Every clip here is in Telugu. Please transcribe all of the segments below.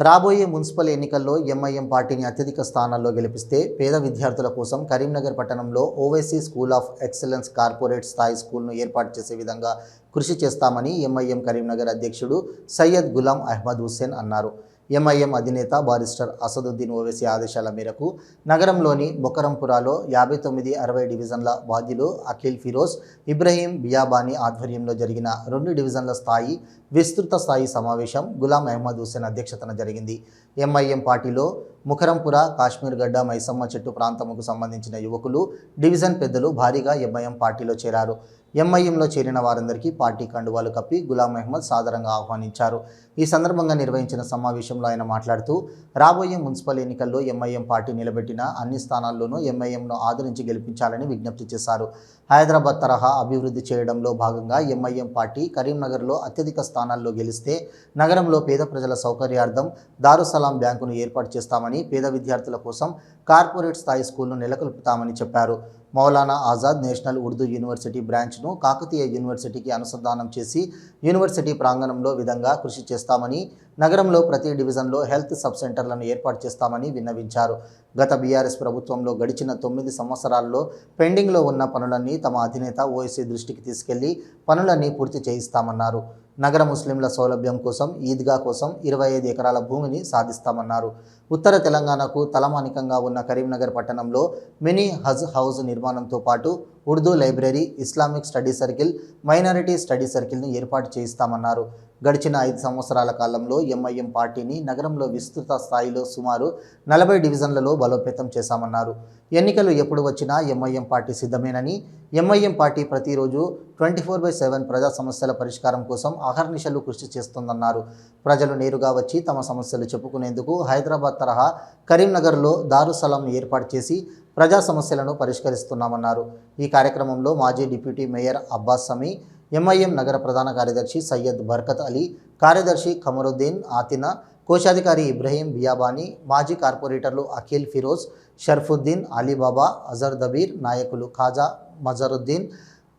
రాబోయే మున్సిపల్ ఎన్నికల్లో ఎంఐఎం పార్టీని అత్యధిక స్థానాల్లో గెలిపిస్తే పేద విద్యార్థుల కోసం కరీంనగర్ పట్టణంలో Owaisi school of excellence corporate స్థాయి స్కూల్ను ఏర్పాటు చేసే విధంగా కృషి చేస్తామని ఎంఐఎం కరీంనగర్ అధ్యక్షుడు సయ్యద్ గులాం అహ్మద్ హుస్సేన్ అన్నారు. ఎంఐఎం అధినేత బారిస్టర్ అసదుద్దీన్ ఓవేసీ ఆదేశాల మేరకు నగరంలోని బొకరంపురాలో యాభై తొమ్మిది అరవై డివిజన్ల బాధ్యులు అఖిల్ ఫిరోజ్ ఇబ్రహీం బియాబానీ ఆధ్వర్యంలో జరిగిన రెండు డివిజన్ల స్థాయి విస్తృత స్థాయి సమావేశం గులాం అహ్మద్ హుస్సేన్ అధ్యక్షతన జరిగింది. ఎంఐఎం పార్టీలో ముఖరంపుర కాశ్మీర్ గడ్డ మైసమ్మ చెట్టు ప్రాంతముకు సంబంధించిన యువకులు డివిజన్ పెద్దలు భారీగా ఎంఐఎం పార్టీలో చేరారు. ఎంఐఎంలో చేరిన వారందరికీ పార్టీ కండువాలు కప్పి గులాం అహ్మద్ సాదరంగా ఆహ్వానించారు. ఈ సందర్భంగా నిర్వహించిన సమావేశంలో ఆయన మాట్లాడుతూ రాబోయే మున్సిపల్ ఎన్నికల్లో ఎంఐఎం పార్టీ నిలబెట్టిన అన్ని స్థానాల్లోనూ ఎంఐఎంను ఆదరించి గెలిపించాలని విజ్ఞప్తి చేశారు. హైదరాబాద్ తరహా అభివృద్ధి చేయడంలో భాగంగా ఎంఐఎం పార్టీ కరీంనగర్లో అత్యధిక స్థానాల్లో గెలిస్తే నగరంలో పేద ప్రజల సౌకర్యార్థం దారుసలాం బ్యాంకును ఏర్పాటు చేస్తామని పేద విద్యార్థుల కోసం కార్పొరేట్ స్థాయి స్కూల్ను నెలకొల్పుతామని చెప్పారు. మౌలానా ఆజాద్ నేషనల్ ఉర్దూ యూనివర్సిటీ బ్రాంచ్ను కాకతీయ యూనివర్సిటీకి అనుసంధానం చేసి యూనివర్సిటీ ప్రాంగణంలో విధంగా కృషి చేస్తామని నగరంలో ప్రతి డివిజన్లో హెల్త్ సబ్ సెంటర్లను ఏర్పాటు చేస్తామని విన్నవించారు. గత బీఆర్ఎస్ ప్రభుత్వంలో గడిచిన తొమ్మిది సంవత్సరాల్లో పెండింగ్లో ఉన్న పనులన్నీ తమ అధినేత ఓఎస్సీ దృష్టికి తీసుకెళ్ళి పనులన్నీ పూర్తి చేయిస్తామన్నారు. నగర ముస్లింల సౌలభ్యం కోసం ఈద్గా కోసం ఇరవై ఐదు ఎకరాల భూమిని సాధిస్తామన్నారు. ఉత్తర తెలంగాణకు తలమానికంగా ఉన్న కరీంనగర్ పట్టణంలో మినీ హజ్ హౌస్ నిర్మాణంతో పాటు Urdu library Islamic study circle minority study సర్కిల్ను ఏర్పాటు చేయిస్తామన్నారు. గడిచిన ఐదు సంవత్సరాల కాలంలో ఎంఐఎం పార్టీని నగరంలో విస్తృత స్థాయిలో సుమారు నలభై డివిజన్లలో బలోపేతం చేశామన్నారు. ఎన్నికలు ఎప్పుడు వచ్చినా ఎంఐఎం పార్టీ సిద్ధమేనని ఎంఐఎం పార్టీ ప్రతిరోజు ట్వంటీ ఫోర్ బై సెవెన్ ప్రజా సమస్యల పరిష్కారం కోసం అహర్నిశలు కృషి చేస్తుందన్నారు. ప్రజలు నేరుగా వచ్చి తమ సమస్యలు చెప్పుకునేందుకు హైదరాబాద్ తరహా కరీంనగర్లో దారుసలాంను ఏర్పాటు చేసి ప్రజా సమస్యలను పరిష్కరిస్తున్నామన్నారు. ఈ కార్యక్రమంలో మాజీ deputy mayor Abbas Sami MIM నగర ప్రధాన కార్యదర్శి సయ్యద్ బర్కత్ అలీ కార్యదర్శి ఖమరుద్దీన్ ఆతినా కోశాధికారి ఇబ్రహీం బియాబానీ మాజీ కార్పొరేటర్లు అఖిల్ ఫిరోజ్ షర్ఫుద్దీన్ అలీబాబా అజర్ దబీర్ నాయకులు ఖాజా మజరుద్దీన్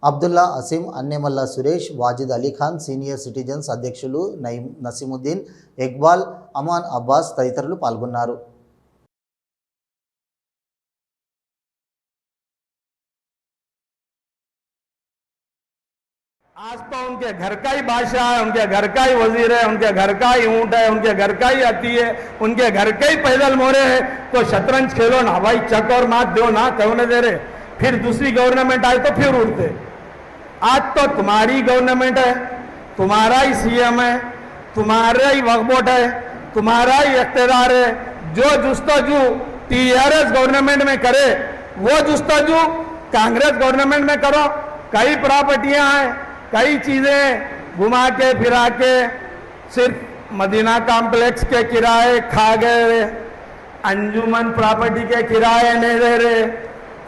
అబ్దుల్లా అసీం అన్నెమల్లా సురేష్ వాజిద్ అలీఖాన్ సీనియర్ సిటిజన్స్ అధ్యక్షులు నయీం నసీముద్దీన్ ఇక్బాల్ అమాన్ అబ్బాస్ తదితరులు పాల్గొన్నారు. आज तो उनके घर का ही बादशाह है, उनके घर का ही वज़ीर है, उनके घर का ही ऊँट है, उनके घर का ही अति है, उनके घर के ही पैदल मोरे है। तो शतरंज खेलो ना, भाई चक और मात दो ना, क्यों न दे रहे? फिर दूसरी गवर्नमेंट आए तो फिर उड़ते। आज तो तुम्हारी गवर्नमेंट है, तुम्हारा ही सीएम है, तुम्हारा ही वकबोट है, तुम्हारा ही इख्तेदार है। जो जुस्तजू टीआरएस गवर्नमेंट में करे, वो जुस्तजू कांग्रेस गवर्नमेंट में करो। कई प्रॉपर्टियाँ हैं। कई चीज़ें घुमा के, फिरा के, सिर्फ़ मदीना कॉम्प्लेक्स के किराए खा गए अंजुमन प्रॉपर्टी के किराए नहीं दे रहे।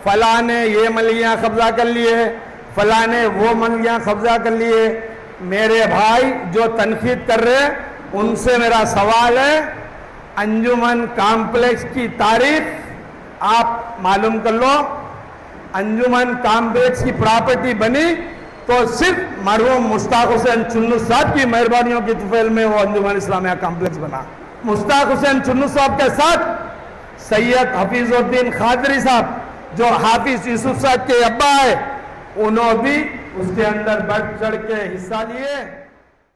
फलाने ये मलियाँ कब्जा कर लिए, फलाने वो मलियाँ कब्जा कर लिए। मेरे भाई जो तनकीद कर रहे उनसे मेरा सवाल है, अंजुमन कॉम्प्लेक्स की तारीफ़ आप मालूम कर लो। अंजुमन कॉम्प्लेक्स की प्रॉपर्टी बनी तो सिर्फ़ मरहूम मुश्ताक हुसैन चुन्नू साहब की मेहरबानियों की तुफेल में वो अंजुमन इस्लामिया कॉम्प्लेक्स बना। मुश्ताक हुसैन चुन्नू साहब के साथ सैयद हफीजुद्दीन खादरी साहब, जो हाफिज यूसुफ साहब के अब्बा है उन्होंने भी उसके अंदर बढ़ चढ़ के हिस्सा लिए।